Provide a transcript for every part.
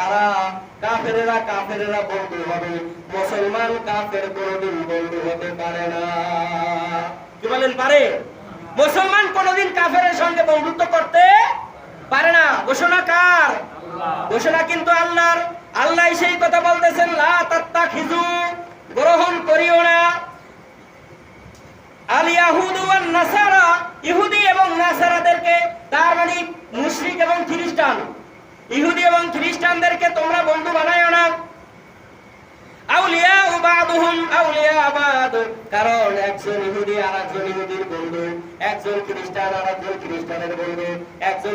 তারা কাফেরেরা কাফেরেরা বন্ধু হবে। মুসলমান কাফের কোনোদিন বন্ধু হতে পারে না। কি বলেন, পারে? মুসলমান কোনোদিন কাফেরের সঙ্গে বন্ধুত্ব করতে পারে না। ঘোষণা কার? ঘোষণা কিন্তু আল্লাহর। আল্লাহ সেই কথা বলতেছেন গ্রহণ করিও না। আল নাসারা, ইহুদি এবং নাসারাদেরকে তার মানে মুশরিক এবং খ্রিস্টান। ইহুদি এবং খ্রিস্টানদেরকে তোমরা বন্ধু বানায়ো না। আর একজন আর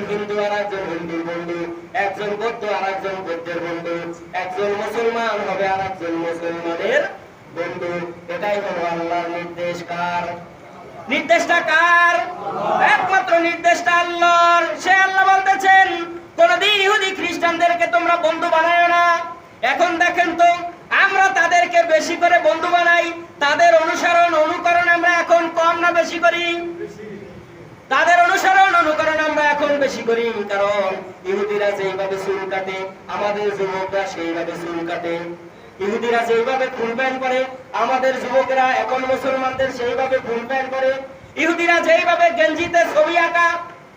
হিন্দু আর একজন বন্ধু, একজন বৌদ্ধ আর একজন বৌদ্ধের বন্ধু, একজন মুসলমান হবে আর একজন মুসলমানের বন্ধু। এটাই নির্দেশ কার? নির্দেশটা কার? একমাত্র নির্দেশটা বন্ধু বানায় না। এখন দেখেন তো, আমরা তাদেরকে বেশি করে বন্ধু বানাই। তাদের অনুসরণ, অনুকরণ আমরা এখন কম না বেশি করি? তাদের অনুসরণ, অনুকরণ আমরা এখন বেশি করি, কারণ ইহুদিরা যেইভাবে চুল কাটে, আমাদের যুবকরা সেইভাবে চুল কাটে। ইহুদিরা যেইভাবে ফুল প্যান্ট করে আমাদের যুবকেরা এখন মুসলমানদের সেইভাবে ফুল প্যান্ট করে ইহুদিরা যেইভাবে গেঞ্জিতে ছবি আঁকা,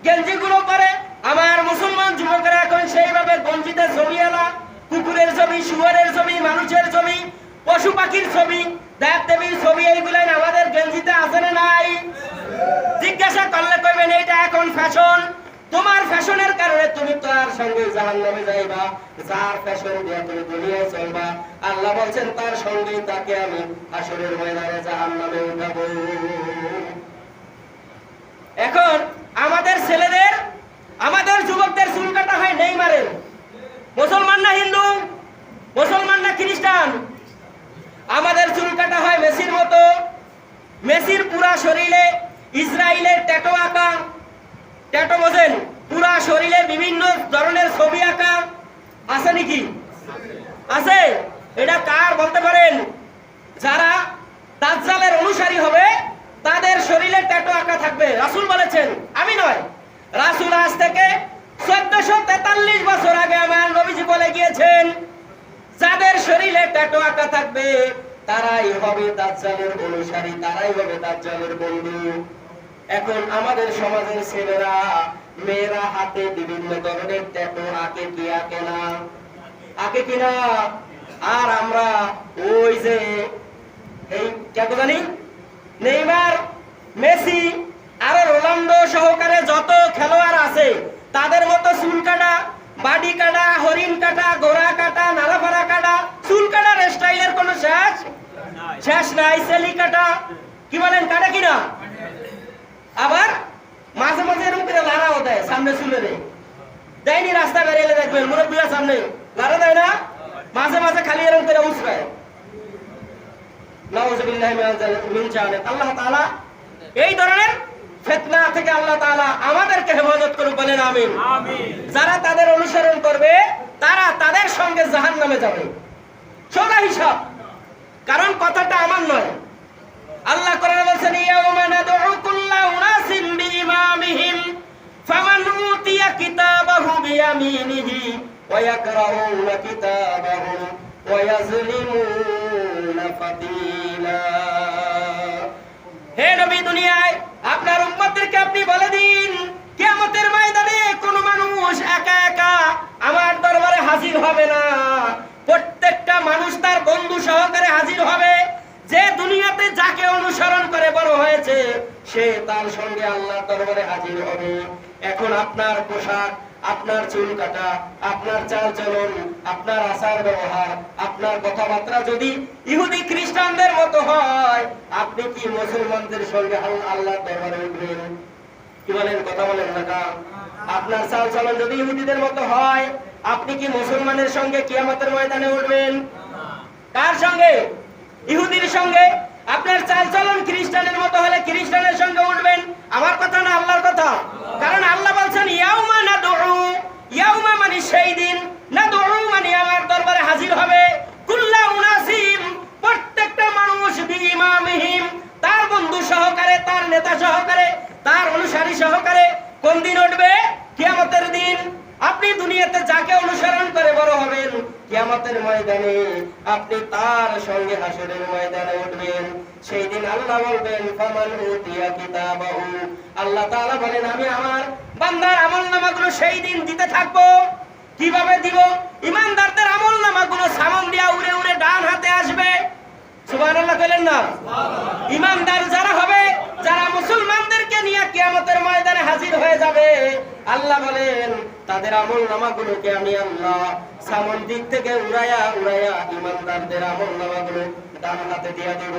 গেঞ্জিগুলো করে আমার মুসলমান যুবকেরা এখন সেইভাবে গঞ্জিতে আলা কুকুরের ছবি শুয়ারের ছবি মানুষের ছবি পশু পাখির ছবি দেব দেবীর ছবি এইগুলাই আমাদের গেঞ্জিতে আছে না নাই? জিজ্ঞাসা করলে কইবেন এটা এখন ফ্যাশন তোমার ফ্যাশনের কারণে তুমি তো আর সঙ্গে জাহান নামে যাইবা, যার ফ্যাশন দিয়ে তুমি দুনিয়ায় চলবা। আল্লাহ বলছেন, তার সঙ্গে তাকে আমি আসরের ময়দানে জাহান নামে উঠাবো এখন আমাদের ছেলেদের আমাদের যুবকদের চুল কাটা হয় নেইমারের মুসলমান না হিন্দু মুসলমান না খ্রিস্টান আমাদের চুল কাটা হয় মেসির মতো মেসির পুরা শরীরে ইসরায়েলের ট্যাটো আঁকা, ট্যাটো বোঝেন, পুরা শরীরে বিভিন্ন ধরনের ছবি আঁকা। আছে নাকি? আছে? এটা কার বলতে পারেন? যারা দাজ্জালের অনুসারী হবে, তাদের শরীরে ট্যাটো আঁকা থাকবে। রাসূল বলেছেন, আমি নয়। রাসূল আজ থেকে চোদ্দশো তেতাল্লিশ বছর আগে আমার নবীজি বলে গিয়েছেন, যাদের শরীরে ট্যাটো আঁকা থাকবে, তারাই হবে দাজ্জালের অনুসারী, তারাই হবে দাজ্জালের বন্ধু। এখন আমাদের সমাজের ছেলেরা, মেয়েরা হাতে বিভিন্ন ধরনের ট্যাটু, আঁকে কি, আঁকে না। আঁকে কিনা আর আমরা ওই যে এই ট্যাটু জানি? নেইমার, মেসি, আর রোনাল্ডো সহকারে যত খেলোয়াড় আছে, তাদের মতো চুল কাটা, বাডি কাটা, হরিণ কাটা গোড়া কাটা নালাফাড়া কাটা, চুল কাটার স্টাইলের কোনো শেষ? শেষ নাই, সেলি কাটা। কি বলেন, কাটা কিনা আবার মাঝে মাঝে এরকম করে লাড়াও দেয় সামনে চুলে দেয়। দেয়নি রাস্তা বেরিয়ে দেখবেন মুরব্বীরা সামনে। লাড়া দেয় না? মাঝে মাঝে খালি এরকম করে আল্লাহ তাআলা এই ধরনের ফিতনা থেকে আল্লাহ আমাদেরকে হেফাজত করুক বলেন আমিন। যারা তাদের অনুসরণ করবে তারা তাদের সঙ্গে জাহান্নামে যাবে। সোজা হিসাব। কারণ কথাটা আমার নয়। আল্লাহ কোরআনে বলেছেন ইয়াউমা ইয়াকরাউনা কিতাবাহুম ওয়া ইয়াজলিমুনা ফাতিলা হে নবী দুনিয়ায়, আপনার উম্মতদেরকে আপনি বলে দিন, কিয়ামতের ময়দানে কোন মানুষ একা একা আমার দরবারে হাজির হবে না। প্রত্যেকটা মানুষ তার বন্ধু সহকারে হাজির হবে। যে দুনিয়াতে যাকে অনুসরণ করে বড় হয়েছে, সে তার সঙ্গে আল্লাহ দরবারে হাজির হবে। এখন আপনার পোশাক আপনার চুল কাটা, আপনার চাল চলন, আপনার আচার ব্যবহার, আপনার কথাবার্তা যদি ইহুদি খ্রিস্টানদের মতো হয়, আপনি কি মুসলমানদের সঙ্গে আল- আল্লাহর দরবারে উঠবেন? কি বলেন, কথা বলেন না? আপনার চাল চলন যদি ইহুদিদের মতো হয়, আপনি কি মুসলমানের সঙ্গে কিয়ামতের ময়দানে উঠবেন? কার সঙ্গে? ইহুদির সঙ্গে। আপনার চাল চলন খ্রিস্টানের মতো হলে খ্রিস্টানের সঙ্গে উঠবেন আমার কথা না আল্লাহর কথা কারণ আল্লাহ বলছেন ইয়াউমা না দৌড়ু ইয়াউমা মানে সেই দিন না দৌড়ু মানে আমার দরবারে হাজির হবে কুল্লা উনাসিম প্রত্যেকটা মানুষ বিইমামিহিম তার বন্ধু সহকারে তার নেতা সহকারে তার অনুসারী সহকারে কোন দিন আপনি দুনিয়াতে যাকে অনুসরণ করে বড় হবেন কিয়ামতের ময়দানে আপনি তার সঙ্গে হাসরের ময়দানে উঠবেন। সেই দিন আল্লাহ বলবেন ফামান উতিয়া কিতাবাহু। আল্লাহ তাআলা বলেন আমি আমার বান্দার আমলনামাগুলো সেই দিন দিতে থাকব। কীভাবে দিব? ইমানদারদের আমলনামাগুলো সামন দিয়া উড়ে উড়ে ডান হাতে আসবে। সুবহানাল্লাহ কইলেন না? ইমানদার যারা হবে যারা মুসলমানদেরকে নিয়ে কিয়ামতের ময়দানে হাজির হয়ে যাবে, আল্লাহ বলেন, তাদের আমল নামাগুলোকে আমি আল্লাহ সামন দিক থেকে উড়াইয়া উড়াইয়া ইমানদারদের আমল নামাগুলো ডান হাতে দিয়ে দেব।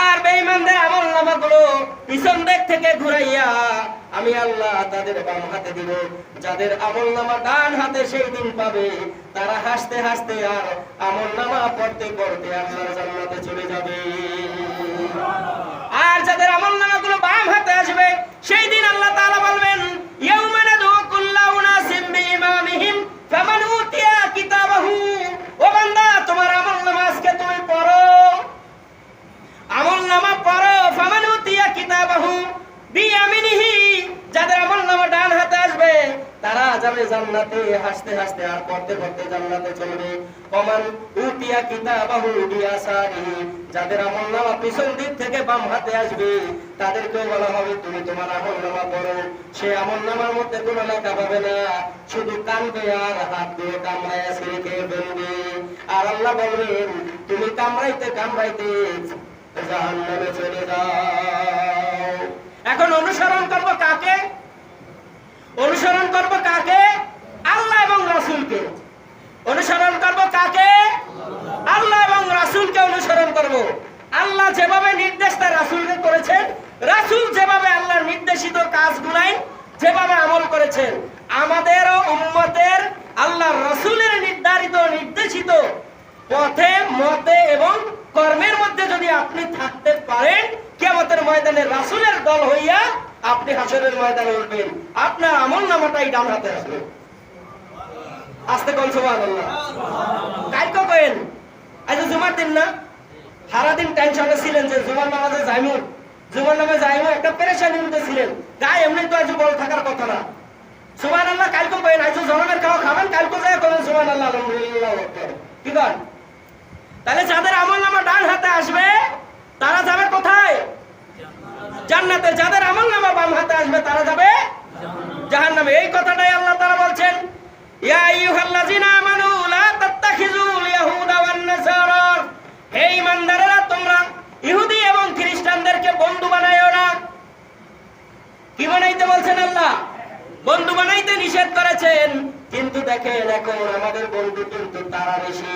আর বেঈমানদের আমল নামাগুলো পিছন দিক থেকে ঘুরাইয়া আমি আল্লাহ তাদের বাম হাতে দিব। যাদের আমল নামা ডান হাতে সেই দিন পাবে, তারা হাসতে হাসতে আর আমল নামা পড়তে পড়তে আল্লাহর জান্নাতে চলে যাবে আর যাদের আমল নামাগুলো বাম হাতে আসবে সেই দিন আল্লাহ তাআলা বলবেন ইয়াউমা নাদু কুল্লা উনাসিম বিইমামিহিম ফামান উতিয়া কিতাবাহু ও বান্দা তোমার আমল নামা আজকে তুমি পড়ো আমল নামা পড়ো ফামান উতিয়া কিতাবাহু বিয়ামিনিহি যাদের আমল নামা ডান হাতে আসবে তারা যাবে জান্নাতে, হাসতে হাসতে আর পড়তে পড়তে জান্নাতে চলবে। কমান উতিয়া কিতাবাহু বিয়াসারি যাদের আমল নামা পিছন দিক থেকে বাম হাতে আসবে, তাদেরকেও বলা হবে, তুমি তোমার আমল নামা পড়ো। সে আমল নামার মধ্যে কোনো লেখা পাবে না, শুধু কানবে আর হাত দিয়ে কামড়ায় ছেড়ে খেয়ে আর আল্লাহ বলবেন, তুমি কামড়াইতে কামড়াইতে জাহান্নামে চলে যাও। এখন অনুসরণ করব কাকে? অনুসরণ করব কাকে? আল্লাহ এবং রাসূলকে। অনুসরণ করব কাকে? আল্লাহ এবং রাসূলকে অনুসরণ করব। আল্লাহ যেভাবে নির্দেশ তার রাসূলকে করেছেন, রাসূল যেভাবে আল্লাহর নির্দেশিত কাজগুলাই যেভাবে আমল করেছেন, আমাদেরও উম্মতের আল্লাহ রাসূলের নির্ধারিত, নির্দেশিত পথে, মতে এবং কর্মের মধ্যে যদি আপনি থাকতে পারেন কেমতের ময়দানে রাসূলের দল হইয়া আপনি হাসরের ময়দানে উঠবেন। আপনার আমল নামাটাই ডান হাতে আসবে। আস্তে কোন, সুবহানাল্লাহ। কালকে কইেন আজ জুমার দিন না? সারাদিন টেনশনে ছিলেন যে জুমার নামাজে যাইমু। জুমার নামে যাইমু, একটা পেরেশানির মধ্যে ছিলেন। গায়ে এমনি তো আজ বড় থাকার কথা না। সুবহানাল্লাহ কালকে কইেন আজ জনমের খাওয়া খাবেন কালকে যায় করেন? সুবহানাল্লাহ, আলহামদুলিল্লাহ কি কন তাহলে যাদের আমল নামা ডান হাতে আসবে, তারা যাবে কোথায়? জান্নাতে যাদের আমল নামা বাম হাতে আসবে, তারা যাবে জাহান্নামে। এই কথাটাই আল্লাহ তাআলা বলছেন তোমরা ইহুদি এবং খ্রিস্টানদেরকে বন্ধু না। কি বানাইতে বলছেন আল্লাহ? বন্ধু বানাইতে নিষেধ করেছেন। কিন্তু দেখেন, এখন আমাদের বন্ধু কিন্তু তারা বেশি।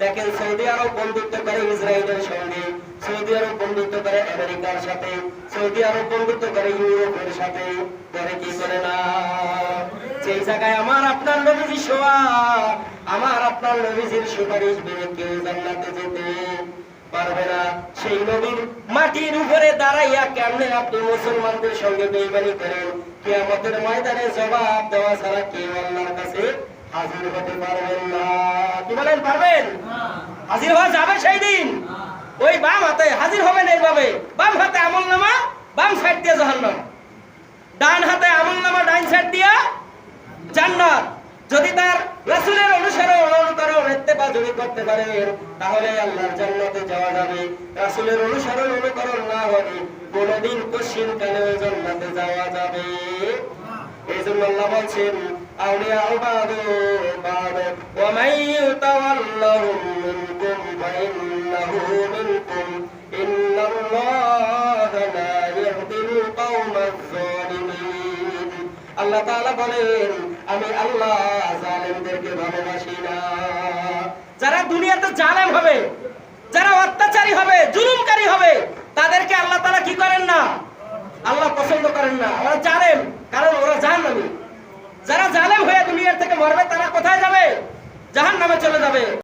দেখেন সৌদি আরব বন্ধুত্ব করে ইসরায়েলের সঙ্গে, সৌদি আরব বন্ধুত্ব করে আমেরিকার সাথে, সৌদি আরব বন্ধুত্ব করে ইউরোপের সাথে। করে কি করে না? যেই জায়গায় আমার আপনার নবীজি শোয়া আমার আপনার নবীজির সুপারিশ মেনে কেউ জান্নাতে যেতে পারবে না। সেই নবীর মাটির উপরে দাঁড়াইয়া কেমনে আপনি মুসলমানদের সঙ্গে বেইমানি করেন? কিয়ামতের ময়দানে জবাব দেওয়া ছাড়া কেউ আল্লাহর কাছে হাজির হতে পারবেন না। কি বলেন পারবেন? হাজির হওয়া যাবে সেই দিন। ওই বাম হাতে হাজির হবেন এইভাবে। বাম হাতে আমল নামা বাম সাইড দিয়ে জাহান্নাম। ডান হাতে আমল নামা ডান সাইড দিয়া জান্নাত। যদি তার রাসূলের অনুসরণ অনুকরণ ইত্তেবা যদি করতে পারে তাহলে আল্লাহর জান্নাতে যাওয়া যাবে। রাসূলের অনুসরণ অনুকরণ না হলে কোনদিন কশিন কালে জান্নাতে যাওয়া যাবে? এই জন্য আল্লাহ বলছেন বলেন, আমি আল্লাহ না। যারা দুনিয়াতে জালেম হবে, যারা অত্যাচারী হবে, জুলুমকারী হবে, তাদেরকে আল্লাহ তাআলা কি করেন না? আল্লাহ পছন্দ করেন না। ওরা জানেন কারণ ওরা জাহান্নামী। যারা জালেম হয়ে দুনিয়ার থেকে মরবে তারা কোথায় যাবে? জাহান নামে চলে যাবে।